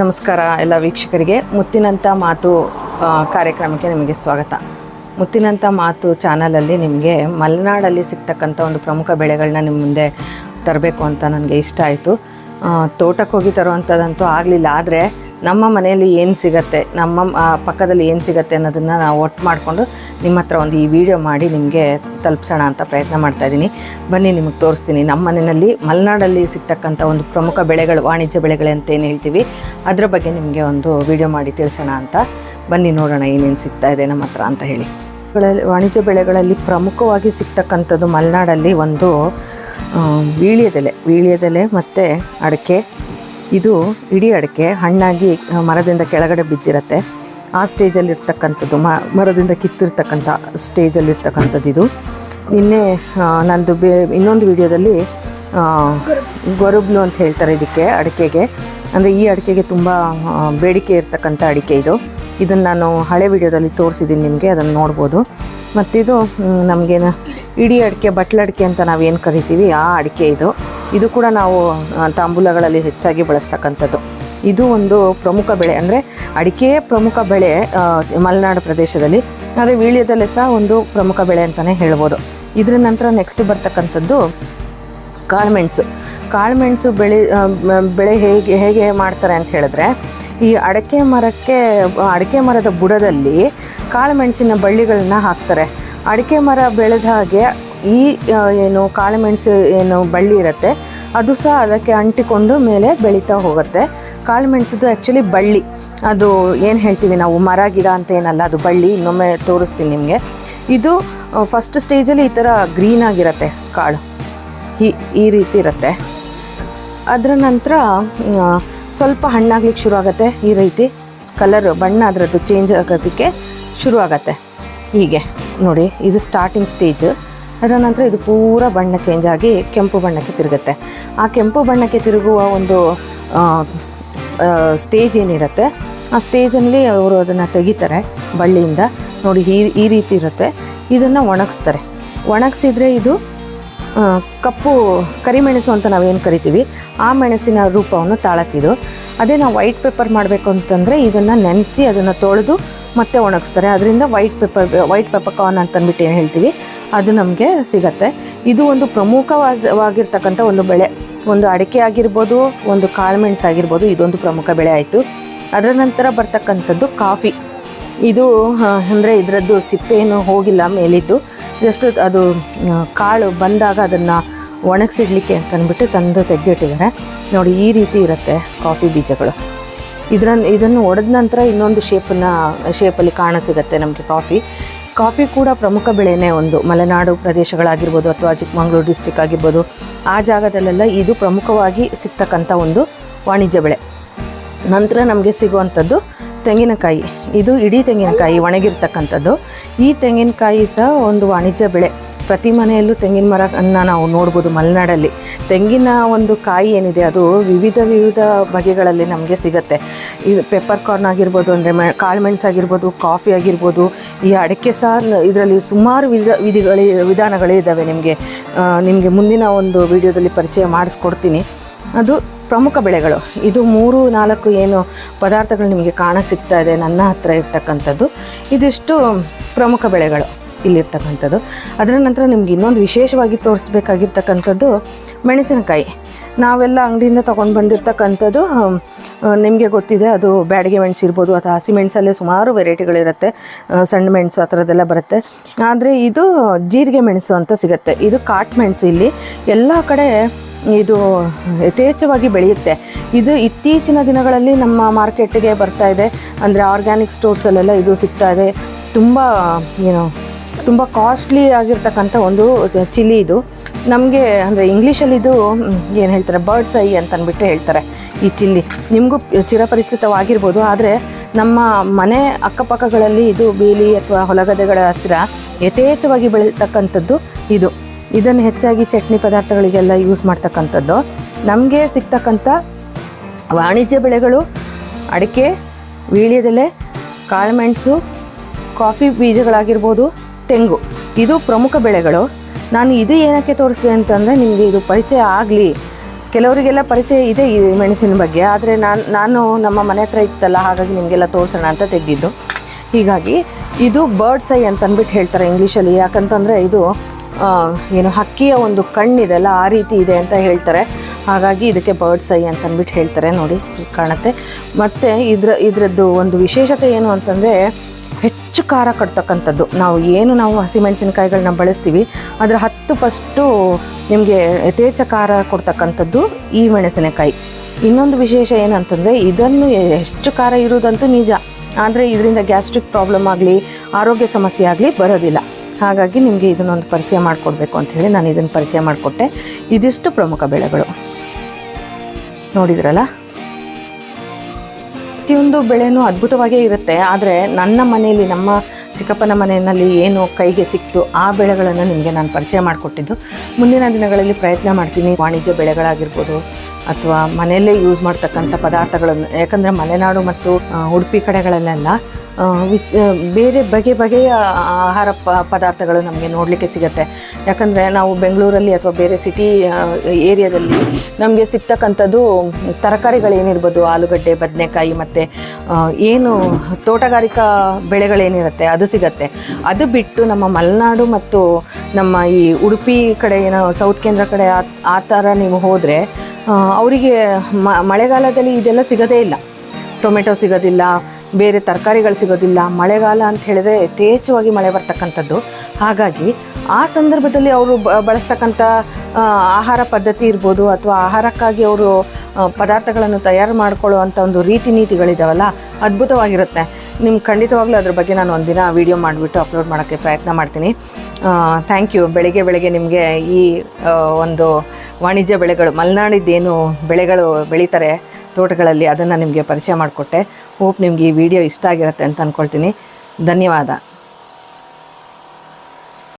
ನಮಸ್ಕಾರ ಎಲ್ಲ ವೀಕ್ಷಕರಿಗೆ. ಮುತ್ತಿನಂಥ ಮಾತು ಕಾರ್ಯಕ್ರಮಕ್ಕೆ ನಿಮಗೆ ಸ್ವಾಗತ. ಮುತ್ತಿನಂಥ ಮಾತು ಚಾನಲಲ್ಲಿ ನಿಮಗೆ ಮಲೆನಾಡಲ್ಲಿ ಸಿಗ್ತಕ್ಕಂಥ ಒಂದು ಪ್ರಮುಖ ಬೆಳೆಗಳನ್ನ ನಿಮ್ಮ ಮುಂದೆ ತರಬೇಕು ಅಂತ ನನಗೆ ಇಷ್ಟ ಆಯಿತು. ತೋಟಕ್ಕೆ ಹೋಗಿ ತರುವಂಥದ್ದಂತೂ ಆಗಲಿಲ್ಲ, ಆದರೆ ನಮ್ಮ ಮನೆಯಲ್ಲಿ ಏನು ಸಿಗತ್ತೆ, ನಮ್ಮ ಪಕ್ಕದಲ್ಲಿ ಏನು ಸಿಗತ್ತೆ ಅನ್ನೋದನ್ನು ನಾವು ಒಟ್ಟು ಮಾಡಿಕೊಂಡು ನಿಮ್ಮ ಹತ್ರ ಒಂದು ಈ ವಿಡಿಯೋ ಮಾಡಿ ನಿಮಗೆ ತಲುಪಿಸೋಣ ಅಂತ ಪ್ರಯತ್ನ ಮಾಡ್ತಾ ಇದ್ದೀನಿ ಬನ್ನಿ, ನಿಮಗೆ ತೋರಿಸ್ತೀನಿ. ನಮ್ಮ ಮನೆಯಲ್ಲಿ ಮಲೆನಾಡಲ್ಲಿ ಸಿಗ್ತಕ್ಕಂಥ ಒಂದು ಪ್ರಮುಖ ಬೆಳೆಗಳು, ವಾಣಿಜ್ಯ ಬೆಳೆಗಳು ಅಂತ ಏನು ಹೇಳ್ತೀವಿ, ಅದರ ಬಗ್ಗೆ ನಿಮಗೆ ಒಂದು ವಿಡಿಯೋ ಮಾಡಿ ತಿಳಿಸೋಣ ಅಂತ. ಬನ್ನಿ, ನೋಡೋಣ ಏನೇನು ಸಿಗ್ತಾ ಇದೆ ನಮ್ಮ ಹತ್ರ ಅಂತ ಹೇಳಿ. ವಾಣಿಜ್ಯ ಬೆಳೆಗಳಲ್ಲಿ ಪ್ರಮುಖವಾಗಿ ಸಿಗ್ತಕ್ಕಂಥದ್ದು ಮಲೆನಾಡಲ್ಲಿ ಒಂದು ವೀಳ್ಯದೆಲೆ. ವೀಳ್ಯದೆಲೆ ಮತ್ತು ಅಡಿಕೆ. ಇದು ಇಡೀ ಅಡಿಕೆ ಹಣ್ಣಾಗಿ ಮರದಿಂದ ಕೆಳಗಡೆ ಬಿದ್ದಿರತ್ತೆ. ಆ ಸ್ಟೇಜಲ್ಲಿರ್ತಕ್ಕಂಥದ್ದು, ಮ, ಮರದಿಂದ ಕಿತ್ತಿರ್ತಕ್ಕಂಥ ಸ್ಟೇಜಲ್ಲಿ ಇರ್ತಕ್ಕಂಥದ್ದು ಇದು. ನಿನ್ನೆ ನಂದು ಬೇ, ಇನ್ನೊಂದು ವಿಡಿಯೋದಲ್ಲಿ ಗೊರುಬ್ಲು ಅಂತ ಹೇಳ್ತಾರೆ ಇದಕ್ಕೆ, ಅಡಿಕೆಗೆ. ಅಂದರೆ ಈ ಅಡಿಕೆಗೆ ತುಂಬ ಬೇಡಿಕೆ ಇರ್ತಕ್ಕಂಥ ಅಡಿಕೆ ಇದು. ಇದನ್ನು ನಾನು ಹಳೆ ವಿಡಿಯೋದಲ್ಲಿ ತೋರಿಸಿದ್ದೀನಿ ನಿಮಗೆ, ಅದನ್ನು ನೋಡ್ಬೋದು. ಮತ್ತಿದು ನಮಗೇನು ಇಡೀ ಅಡಿಕೆ, ಬಟ್ಲಡಿಕೆ ಅಂತ ನಾವೇನು ಕರಿತೀವಿ, ಆ ಅಡಿಕೆ ಇದು. ಇದು ಕೂಡ ನಾವು ತಾಂಬೂಲಗಳಲ್ಲಿ ಹೆಚ್ಚಾಗಿ ಬಳಸ್ತಕ್ಕಂಥದ್ದು. ಇದು ಒಂದು ಪ್ರಮುಖ ಬೆಳೆ, ಅಂದರೆ ಅಡಿಕೆಯೇ ಪ್ರಮುಖ ಬೆಳೆ ಮಲೆನಾಡು ಪ್ರದೇಶದಲ್ಲಿ. ಆದರೆ ವೀಳ್ಯದಲ್ಲೇ ಸಹ ಒಂದು ಪ್ರಮುಖ ಬೆಳೆ ಅಂತಲೇ ಹೇಳ್ಬೋದು. ಇದರ ನಂತರ ನೆಕ್ಸ್ಟ್ ಬರ್ತಕ್ಕಂಥದ್ದು ಕಾಳುಮೆಣಸು. ಕಾಳುಮೆಣಸು ಬೆಳೆ ಬೆಳೆ ಹೇಗೆ ಹೇಗೆ ಮಾಡ್ತಾರೆ ಅಂತ ಹೇಳಿದ್ರೆ, ಈ ಅಡಕೆ ಮರಕ್ಕೆ, ಅಡಿಕೆ ಮರದ ಬುಡದಲ್ಲಿ ಕಾಳುಮೆಣಸಿನ ಬಳ್ಳಿಗಳನ್ನ ಹಾಕ್ತಾರೆ. ಅಡಿಕೆ ಮರ ಬೆಳೆದ ಹಾಗೆ ಈ ಏನು ಏನು ಕಾಳುಮೆಣಸು ಏನು ಬಳ್ಳಿ ಇರುತ್ತೆ, ಅದು ಸಹ ಅದಕ್ಕೆ ಅಂಟಿಕೊಂಡು ಮೇಲೆ ಬೆಳೀತಾ ಹೋಗುತ್ತೆ. ಕಾಳುಮೆಣಸದು ಆ್ಯಕ್ಚುಲಿ ಬಳ್ಳಿ. ಅದು ಏನು ಹೇಳ್ತೀವಿ ನಾವು, ಮರ, ಗಿಡ ಅಂತ ಏನಲ್ಲ, ಅದು ಬಳ್ಳಿ, ಇನ್ನೊಮ್ಮೆ ತೋರಿಸ್ತೀನಿ ನಿಮಗೆ. ಇದು ಫಸ್ಟ್ ಸ್ಟೇಜಲ್ಲಿ ಈ ಥರ ಗ್ರೀನ್ ಆಗಿರುತ್ತೆ ಕಾಳು. ಈ ಈ ರೀತಿ ಇರುತ್ತೆ. ಅದರ ನಂತರ ಸ್ವಲ್ಪ ಹಣ್ಣಾಗ್ಲಿಕ್ಕೆ ಶುರು ಆಗುತ್ತೆ ಈ ರೀತಿ. ಕಲರ್ ಬಣ್ಣ ಅದರದ್ದು ಚೇಂಜ್ ಆಗೋದಕ್ಕೆ ಶುರು ಆಗುತ್ತೆ ಹೀಗೆ, ನೋಡಿ, ಇದು ಸ್ಟಾರ್ಟಿಂಗ್ ಸ್ಟೇಜ್ ಅದರ ನಂತರ ಇದು ಪೂರ ಬಣ್ಣ ಚೇಂಜ್ ಆಗಿ ಕೆಂಪು ಬಣ್ಣಕ್ಕೆ ತಿರುಗುತ್ತೆ. ಆ ಕೆಂಪು ಬಣ್ಣಕ್ಕೆ ತಿರುಗುವ ಒಂದು ಸ್ಟೇಜ್ ಏನಿರುತ್ತೆ, ಆ ಸ್ಟೇಜಲ್ಲಿ ಅವರು ಅದನ್ನು ತೆಗಿತಾರೆ ಬಳ್ಳಿಯಿಂದ. ನೋಡಿ ಈ ಈ ರೀತಿ ಇರುತ್ತೆ. ಇದನ್ನು ಒಣಗಿಸ್ತಾರೆ. ಒಣಗಿಸಿದರೆ ಇದು ಕಪ್ಪು, ಕರಿಮೆಣಸು ಅಂತ ನಾವೇನು ಕರಿತೀವಿ, ಆ ಮೆಣಸಿನ ರೂಪವನ್ನು ತಾಳತ್ತಿದು ಅದೇ ನಾವು ವೈಟ್ ಪೇಪರ್ ಮಾಡಬೇಕು ಅಂತಂದರೆ ಇದನ್ನು ನೆನೆಸಿ ಅದನ್ನು ತೊಳೆದು ಮತ್ತೆ ಒಣಗಿಸ್ತಾರೆ. ಅದರಿಂದ white pepper white peppercorn ಅಂತ ಅಂದ್ಬಿಟ್ಟು ಏನು ಹೇಳ್ತೀವಿ? ಅದು ನಮಗೆ ಸಿಗತ್ತೆ. ಇದು ಒಂದು ಪ್ರಮುಖವಾಗಿರ್ತಕ್ಕಂಥ ಒಂದು ಬೆಳೆ. ಒಂದು ಅಡಿಕೆ ಆಗಿರ್ಬೋದು, ಒಂದು ಕಾಳುಮೆಣಸು ಆಗಿರ್ಬೋದು, ಇದೊಂದು ಪ್ರಮುಖ ಬೆಳೆ ಆಯಿತು. ಅದರ ನಂತರ ಬರ್ತಕ್ಕಂಥದ್ದು ಕಾಫಿ. ಇದು ಅಂದರೆ ಇದರದ್ದು ಸಿಪ್ಪೆ ಏನು ಹೋಗಿಲ್ಲ, ಮೇಲಿದ್ದು. ಜಸ್ಟ್ ಅದು ಕಾಳು ಬಂದಾಗ ಅದನ್ನು ಒಣಗಿಸಿಡ್ಲಿಕ್ಕೆ ಅಂತಂದ್ಬಿಟ್ಟು ತಂದು ತೆಗೆದಿಟ್ಟಿದ್ದಾರೆ. ನೋಡಿ, ಈ ರೀತಿ ಇರುತ್ತೆ ಕಾಫಿ ಬೀಜಗಳು. ಇದರ ಇದನ್ನು ಒಡೆದ ನಂತರ ಇನ್ನೊಂದು ಶೇಪನ್ನ ಶೇಪಲ್ಲಿ ಕಾಣ ಸಿಗುತ್ತೆ ನಮಗೆ ಕಾಫಿ ಕಾಫಿ ಕೂಡ ಪ್ರಮುಖ ಬೆಳೆನೇ ಒಂದು. ಮಲೆನಾಡು ಪ್ರದೇಶಗಳಾಗಿರ್ಬೋದು ಅಥವಾ ಚಿಕ್ಕಮಗಳೂರು ಡಿಸ್ಟಿಕ್ ಆಗಿರ್ಬೋದು, ಆ ಜಾಗದಲ್ಲೆಲ್ಲ ಇದು ಪ್ರಮುಖವಾಗಿ ಸಿಗ್ತಕ್ಕಂಥ ಒಂದು ವಾಣಿಜ್ಯ ಬೆಳೆ. ನಂತರ ನಮಗೆ ಸಿಗುವಂಥದ್ದು ತೆಂಗಿನಕಾಯಿ. ಇದು ಇಡೀ ತೆಂಗಿನಕಾಯಿ, ಒಣಗಿರ್ತಕ್ಕಂಥದ್ದು. ಈ ತೆಂಗಿನಕಾಯಿ ಸಹ ಒಂದು ವಾಣಿಜ್ಯ ಬೆಳೆ. ಪ್ರತಿ ಮನೆಯಲ್ಲೂ ತೆಂಗಿನ ಮರವನ್ನು ನಾವು ನೋಡ್ಬೋದು ಮಲೆನಾಡಲ್ಲಿ. ತೆಂಗಿನ ಒಂದು ಕಾಯಿ ಏನಿದೆ, ಅದು ವಿವಿಧ ವಿವಿಧ ಬಗೆಗಳಲ್ಲಿ ನಮಗೆ ಸಿಗುತ್ತೆ. ಇದು ಪೆಪ್ಪರ್ ಕಾರ್ನ್ ಆಗಿರ್ಬೋದು, ಅಂದರೆ ಮೆ ಕಾಳುಮೆಣ್ಸು ಆಗಿರ್ಬೋದು ಕಾಫಿ ಆಗಿರ್ಬೋದು, ಈ ಅಡಿಕೆ ಸಹ ಇದರಲ್ಲಿ ಸುಮಾರು ವಿಧ, ವಿಧಿಗಳು, ವಿಧಾನಗಳೇ ಇದ್ದಾವೆ ನಿಮಗೆ. ನಿಮಗೆ ಮುಂದಿನ ಒಂದು ವಿಡಿಯೋದಲ್ಲಿ ಪರಿಚಯ ಮಾಡಿಸ್ಕೊಡ್ತೀನಿ. ಅದು ಪ್ರಮುಖ ಬೆಳೆಗಳು. ಇದು ಮೂರು, ನಾಲ್ಕು ಏನು ಪದಾರ್ಥಗಳು ನಿಮಗೆ ಕಾಣ ಸಿಗ್ತಾ ಇದೆ ನನ್ನ ಹತ್ರ ಇರ್ತಕ್ಕಂಥದ್ದು. ಇದಿಷ್ಟು ಪ್ರಮುಖ ಬೆಳೆಗಳು. ಇಲ್ಲಿರ್ತಕ್ಕಂಥದ್ದು. ಅದರ ನಂತರ ನಿಮ್ಗೆ ಇನ್ನೊಂದು ವಿಶೇಷವಾಗಿ ತೋರಿಸ್ಬೇಕಾಗಿರ್ತಕ್ಕಂಥದ್ದು ಮೆಣಸಿನಕಾಯಿ. ನಾವೆಲ್ಲ ಅಂಗಡಿಯಿಂದ ತೊಗೊಂಡು ಬಂದಿರ್ತಕ್ಕಂಥದ್ದು ನಿಮಗೆ ಗೊತ್ತಿದೆ, ಅದು ಬ್ಯಾಡಿಗೆ ಮೆಣಸು ಇರ್ಬೋದು ಅಥವಾ ಹಸಿಮೆಣಸಲ್ಲೇ ಸುಮಾರು ವೆರೈಟಿಗಳಿರುತ್ತೆ. ಸಣ್ಣ ಮೆಣಸು ಆ ಥರದ್ದೆಲ್ಲ ಬರುತ್ತೆ. ಆದರೆ ಇದು ಜೀರಿಗೆ ಮೆಣಸು ಅಂತ ಸಿಗುತ್ತೆ. ಇದು ಕಾಟ್ ಮೆಣಸು ಇಲ್ಲಿ. ಎಲ್ಲ ಕಡೆ ಇದು ಯಥೇಚ್ಛವಾಗಿ ಬೆಳೆಯುತ್ತೆ. ಇದು ಇತ್ತೀಚಿನ ದಿನಗಳಲ್ಲಿ ನಮ್ಮ ಮಾರ್ಕೆಟ್ಗೆ ಬರ್ತಾ ಇದೆ. ಅಂದರೆ ಆರ್ಗ್ಯಾನಿಕ್ ಸ್ಟೋರ್ಸಲ್ಲೆಲ್ಲ ಇದು ಸಿಗ್ತಾ ಇದೆ. ತುಂಬ, ಏನು ತುಂಬ ಕಾಸ್ಟ್ಲಿ ಆಗಿರ್ತಕ್ಕಂಥ ಒಂದು ಚಿಲ್ಲಿ ಇದು. ನಮಗೆ ಅಂದರೆ ಇಂಗ್ಲೀಷಲ್ಲಿ ಇದು ಏನು ಹೇಳ್ತಾರೆ ಬರ್ಡ್ಸ್ ಐ ಅಂತ ಅಂದ್ಬಿಟ್ಟು ಹೇಳ್ತಾರೆ ಈ ಚಿಲ್ಲಿ. ನಿಮಗೂ ಚಿರಪರಿಚಿತವಾಗಿರ್ಬೋದು, ಆದರೆ ನಮ್ಮ ಮನೆ ಅಕ್ಕಪಕ್ಕಗಳಲ್ಲಿ ಇದು ಬೇಲಿ ಅಥವಾ ಹೊಲಗದ್ದೆಗಳ ಹತ್ತಿರ ಯಥೇಚ್ಛವಾಗಿ ಬೆಳೀತಕ್ಕಂಥದ್ದು ಇದು. ಇದನ್ನು ಹೆಚ್ಚಾಗಿ ಚಟ್ನಿ ಪದಾರ್ಥಗಳಿಗೆಲ್ಲ ಯೂಸ್ ಮಾಡ್ತಕ್ಕಂಥದ್ದು. ನಮಗೆ ಸಿಗ್ತಕ್ಕಂಥ ವಾಣಿಜ್ಯ ಬೆಳೆಗಳು, ಅಡಿಕೆ, ವೀಳ್ಯದೆಲೆ, ಕಾಳುಮೆಣಸು ಕಾಫಿ ಬೀಜಗಳಾಗಿರ್ಬೋದು ತೆಂಗು. ಇದು ಪ್ರಮುಖ ಬೆಳೆಗಳು. ನಾನು ಇದು ಏನಕ್ಕೆ ತೋರಿಸಿದೆ ಅಂತಂದರೆ ನಿಮಗೆ ಇದು ಪರಿಚಯ ಆಗಲಿ. ಕೆಲವರಿಗೆಲ್ಲ ಪರಿಚಯ ಇದೆ ಈ ಮೆಣಸಿನ ಬಗ್ಗೆ. ಆದರೆ ನಾನು ನಾನು ನಮ್ಮ ಮನೆ ಹತ್ರ ಇತ್ತಲ್ಲ, ಹಾಗಾಗಿ ನಿಮಗೆಲ್ಲ ತೋರಿಸೋಣ ಅಂತ ತೆಗೆದಿದ್ದು. ಹೀಗಾಗಿ ಇದು ಬರ್ಡ್ಸ್ ಐ ಅಂತಂದ್ಬಿಟ್ಟು ಹೇಳ್ತಾರೆ ಇಂಗ್ಲೀಷಲ್ಲಿ. ಯಾಕಂತಂದರೆ ಇದು ಏನು ಹಕ್ಕಿಯ ಒಂದು ಕಣ್ಣಿದೆಲ್ಲ ಆ ರೀತಿ ಇದೆ ಅಂತ ಹೇಳ್ತಾರೆ. ಹಾಗಾಗಿ ಇದಕ್ಕೆ ಬರ್ಡ್ಸ್ ಐ ಅಂತಂದ್ಬಿಟ್ಟು ಹೇಳ್ತಾರೆ. ನೋಡಿ, ಕಾಣುತ್ತೆ. ಮತ್ತು ಇದ್ರ, ಇದರದ್ದು ಒಂದು ವಿಶೇಷತೆ ಏನು ಅಂತಂದರೆ ಹೆಚ್ಚು ಖಾರ ಕಟ್ತಕ್ಕಂಥದ್ದು. ನಾವು ಏನು ನಾವು ಹಸಿಮೆಣಸಿನಕಾಯಿಗಳನ್ನ ಬಳಸ್ತೀವಿ, ಅದರ ಹತ್ತು ಪಸ್ಟು ನಿಮಗೆ ಯಥೇಚ್ಛ ಖಾರ ಕೊಡ್ತಕ್ಕಂಥದ್ದು ಈ ಮೆಣಸಿನಕಾಯಿ. ಇನ್ನೊಂದು ವಿಶೇಷ ಏನಂತಂದರೆ, ಇದನ್ನು ಹೆಚ್ಚು ಖಾರ ಇರುವುದಂತೂ ನಿಜ. ಆದರೆ ಇದರಿಂದ ಗ್ಯಾಸ್ಟ್ರಿಕ್ ಪ್ರಾಬ್ಲಮ್ ಆಗಲಿ, ಆರೋಗ್ಯ ಸಮಸ್ಯೆ ಆಗಲಿ ಬರೋದಿಲ್ಲ. ಹಾಗಾಗಿ ನಿಮಗೆ ಇದನ್ನೊಂದು ಪರಿಚಯ ಮಾಡಿಕೊಡ್ಬೇಕು ಅಂತ ಹೇಳಿ ನಾನು ಇದನ್ನು ಪರಿಚಯ ಮಾಡಿಕೊಟ್ಟೆ. ಇದಿಷ್ಟು ಪ್ರಮುಖ ಬೆಳೆಗಳು. ನೋಡಿದ್ರಲ್ಲ? ಪ್ರತಿಯೊಂದು ಬೆಳೆನೂ ಅದ್ಭುತವಾಗೇ ಇರುತ್ತೆ. ಆದರೆ ನನ್ನ ಮನೆಯಲ್ಲಿ, ನಮ್ಮ ಚಿಕ್ಕಪ್ಪನ ಮನೆಯಲ್ಲಿ ಏನು ಕೈಗೆ ಸಿಕ್ತು ಆ ಬೆಳೆಗಳನ್ನು ನಿಮಗೆ ನಾನು ಪರಿಚಯ ಮಾಡಿಕೊಟ್ಟಿದ್ದು. ಮುಂದಿನ ದಿನಗಳಲ್ಲಿ ಪ್ರಯತ್ನ ಮಾಡ್ತೀನಿ. ವಾಣಿಜ್ಯ ಬೆಳೆಗಳಾಗಿರ್ಬೋದು ಅಥವಾ ಮನೆಯಲ್ಲೇ ಯೂಸ್ ಮಾಡ್ತಕ್ಕಂಥ ಪದಾರ್ಥಗಳನ್ನು, ಯಾಕಂದರೆ ಮಲೆನಾಡು ಮತ್ತು ಉಡುಪಿ ಕಡೆಗಳಲ್ಲೆಲ್ಲ ಬೇರೆ ಬಗೆ ಬಗೆಯ ಆಹಾರ ಪ, ಪದಾರ್ಥಗಳು ನಮಗೆ ನೋಡಲಿಕ್ಕೆ ಸಿಗುತ್ತೆ. ಯಾಕಂದರೆ ನಾವು ಬೆಂಗಳೂರಲ್ಲಿ ಅಥವಾ ಬೇರೆ ಸಿಟಿ ಏರಿಯಾದಲ್ಲಿ ನಮಗೆ ಸಿಗ್ತಕ್ಕಂಥದ್ದು ತರಕಾರಿಗಳೇನಿರ್ಬೋದು ಆಲೂಗಡ್ಡೆ, ಬದನೆಕಾಯಿ ಮತ್ತು ಏನು ತೋಟಗಾರಿಕಾ ಬೆಳೆಗಳೇನಿರುತ್ತೆ, ಅದು ಸಿಗತ್ತೆ. ಅದು ಬಿಟ್ಟು ನಮ್ಮ ಮಲೆನಾಡು ಮತ್ತು ನಮ್ಮ ಈ ಉಡುಪಿ ಕಡೆ, ಏನೋ ಸೌತ್ ಕೇಂದ್ರ ಕಡೆ ಆ- ಥರ ನೀವು ಹೋದರೆ ಅವರಿಗೆ ಮಳೆಗಾಲದಲ್ಲಿ ಇದೆಲ್ಲ ಸಿಗೋದೇ ಇಲ್ಲ. ಟೊಮೆಟೊ ಸಿಗೋದಿಲ್ಲ ಬೇರೆ ತರಕಾರಿಗಳು ಸಿಗೋದಿಲ್ಲ, ಮಳೆಗಾಲ ಅಂತ ಹೇಳಿದ್ರೆ ಯಥೇಚ್ಛವಾಗಿ ಮಳೆ ಬರ್ತಕ್ಕಂಥದ್ದು. ಹಾಗಾಗಿ ಆ ಸಂದರ್ಭದಲ್ಲಿ ಅವರು ಬಳಸ್ತಕ್ಕಂಥ ಆಹಾರ ಪದ್ಧತಿ ಇರ್ಬೋದು ಅಥವಾ ಆಹಾರಕ್ಕಾಗಿ ಅವರು ಪದಾರ್ಥಗಳನ್ನು ತಯಾರು ಮಾಡ್ಕೊಳ್ಳುವಂಥ ಒಂದು ರೀತಿ ನೀತಿಗಳಿದಾವಲ್ಲ, ಅದ್ಭುತವಾಗಿರುತ್ತೆ. ನಿಮ್ಗೆ ಖಂಡಿತವಾಗ್ಲೂ ಅದ್ರ ಬಗ್ಗೆ ನಾನು ಒಂದಿನ ವೀಡಿಯೋ ಮಾಡಿಬಿಟ್ಟು ಅಪ್ಲೋಡ್ ಮಾಡೋಕ್ಕೆ ಪ್ರಯತ್ನ ಮಾಡ್ತೀನಿ. ಥ್ಯಾಂಕ್ ಯು ಬೆಳಗ್ಗೆ ಬೆಳಗ್ಗೆ ನಿಮಗೆ ಈ ಒಂದು ವಾಣಿಜ್ಯ ಬೆಳೆಗಳು, ಮಲೆನಾಡಿದ್ದೇನು ಬೆಳೆಗಳು ಬೆಳೀತಾರೆ, ತೋಟಗಳಲ್ಲಿ ಅದನ್ನು ನಿಮಗೆ ಪರಿಚಯ ಮಾಡಿಕೊಟ್ಟೆ. ಹೋಪ್ ನಿಮಗೆ ಈ ವಿಡಿಯೋ ಇಷ್ಟ ಆಗಿರುತ್ತೆ ಅಂತ ಅಂದ್ಕೊಳ್ತೀನಿ ಧನ್ಯವಾದ.